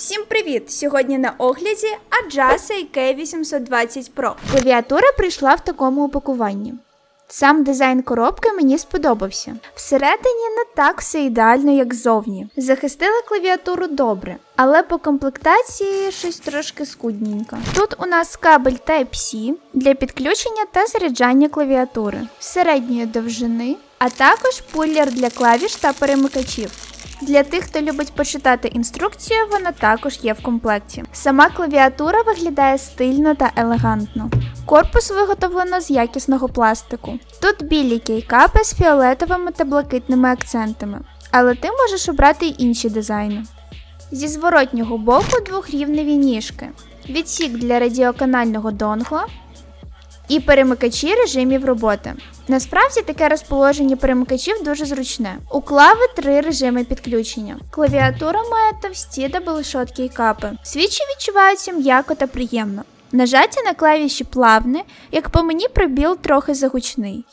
Всім привіт! Сьогодні на огляді Ajasa IK820 Pro. Клавіатура прийшла в такому упакуванні. Сам дизайн коробки мені сподобався. Всередині не так все ідеально, як зовні. Захистили клавіатуру добре, але по комплектації щось трошки скудненько. Тут у нас кабель Type-C для підключення та заряджання клавіатури середньої довжини, а також пуллер для клавіш та перемикачів. Для тих, хто любить почитати інструкцію, вона також є в комплекті. Сама клавіатура виглядає стильно та елегантно. Корпус виготовлено з якісного пластику. Тут білі кейкапи з фіолетовими та блакитними акцентами, але ти можеш обрати й інші дизайни. Зі зворотнього боку двохрівневі ніжки, відсік для радіоканального донгла і перемикачі режимів роботи. Насправді таке розположення перемикачів дуже зручне. У клави три режими підключення. Клавіатура має товсті даблшот кейкапи. Свічі відчуваються м'яко та приємно. Нажаття на клавіші плавне, як по мені пробіл трохи загучний.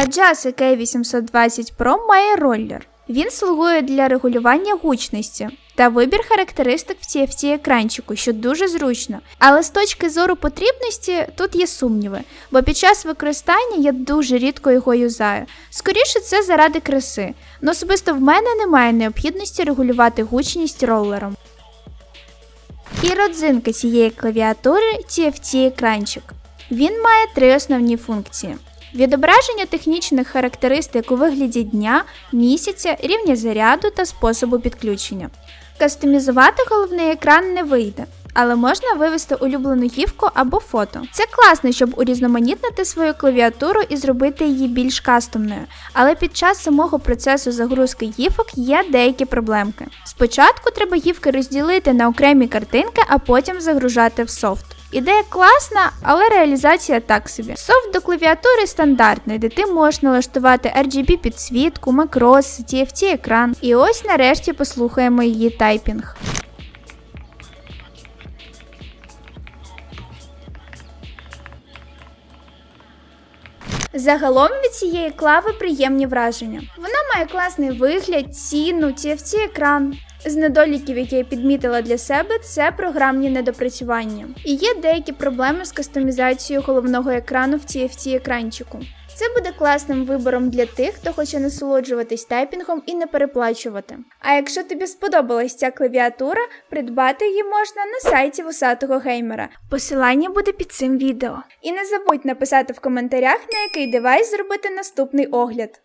Adjust K820 Pro має роллер. Він слугує для регулювання гучності та вибір характеристик в TFT екранчику, що дуже зручно. Але з точки зору потрібності тут є сумніви, бо під час використання я дуже рідко його юзаю. Скоріше це заради краси, але особисто в мене немає необхідності регулювати гучність ролером. І родзинка цієї клавіатури TFT екранчик. Він має три основні функції. Відображення технічних характеристик у вигляді дня, місяця, рівня заряду та способу підключення. Кастомізувати головний екран не вийде, але можна вивести улюблену гівку або фото. Це класно, щоб урізноманітнити свою клавіатуру і зробити її більш кастомною, але під час самого процесу загрузки гіфок є деякі проблемки. Спочатку треба гівки розділити на окремі картинки, а потім загружати в софт. Ідея класна, але реалізація так собі. Софт до клавіатури стандартний, де ти можеш налаштувати RGB підсвітку, макрос, TFT екран. І ось нарешті послухаємо її тайпінг. Загалом від цієї клави приємні враження. Вона має класний вигляд, ціну, TFT екран. З недоліків, які я підмітила для себе, це програмні недопрацювання. І є деякі проблеми з кастомізацією головного екрану в TFT екранчику. Це буде класним вибором для тих, хто хоче насолоджуватись тайпінгом і не переплачувати. А якщо тобі сподобалась ця клавіатура, придбати її можна на сайті вусатого геймера. Посилання буде під цим відео. І не забудь написати в коментарях, на який девайс зробити наступний огляд.